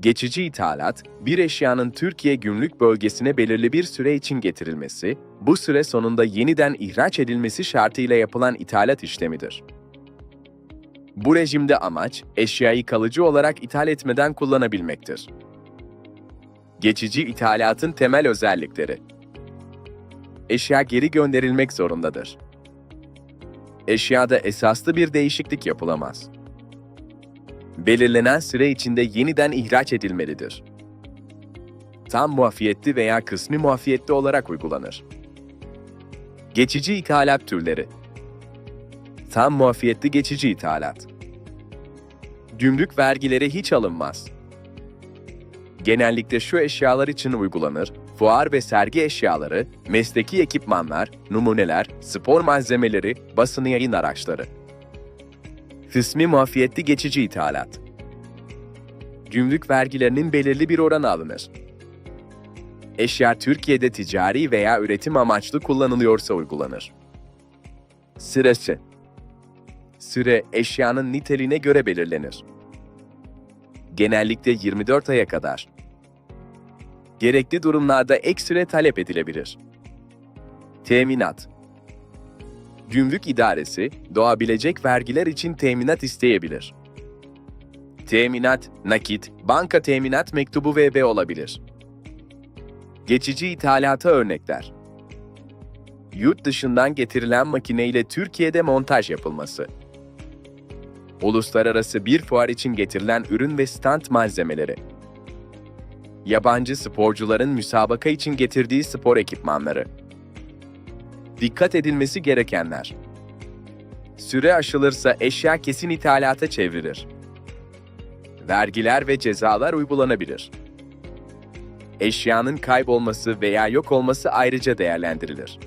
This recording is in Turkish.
Geçici ithalat, bir eşyanın Türkiye gümrük bölgesine belirli bir süre için getirilmesi, bu süre sonunda yeniden ihraç edilmesi şartıyla yapılan ithalat işlemidir. Bu rejimde amaç, eşyayı kalıcı olarak ithal etmeden kullanabilmektir. Geçici ithalatın temel özellikleri Eşya geri gönderilmek zorundadır. Eşyada esaslı bir değişiklik yapılamaz. Belirlenen süre içinde yeniden ihraç edilmelidir. Tam muafiyetli veya kısmi muafiyetli olarak uygulanır. Geçici ithalat türleri Tam muafiyetli geçici ithalat Gümrük vergileri hiç alınmaz. Genellikle şu eşyalar için uygulanır, fuar ve sergi eşyaları, mesleki ekipmanlar, numuneler, spor malzemeleri, basın yayın araçları. Kısmi muafiyetli geçici ithalat. Gümrük vergilerinin belirli bir oranı alınır. Eşya Türkiye'de ticari veya üretim amaçlı kullanılıyorsa uygulanır. Süresi Süre eşyanın niteliğine göre belirlenir. Genellikle 24 aya kadar. Gerekli durumlarda ek süre talep edilebilir. Teminat Gümrük İdaresi, doğabilecek vergiler için teminat isteyebilir. Teminat, nakit, banka teminat mektubu VB olabilir. Geçici ithalata örnekler. Yurt dışından getirilen makineyle Türkiye'de montaj yapılması. Uluslararası bir fuar için getirilen ürün ve stand malzemeleri. Yabancı sporcuların müsabaka için getirdiği spor ekipmanları. Dikkat edilmesi gerekenler. Süre aşılırsa eşya kesin ithalata çevrilir. Vergiler ve cezalar uygulanabilir. Eşyanın kaybolması veya yok olması ayrıca değerlendirilir.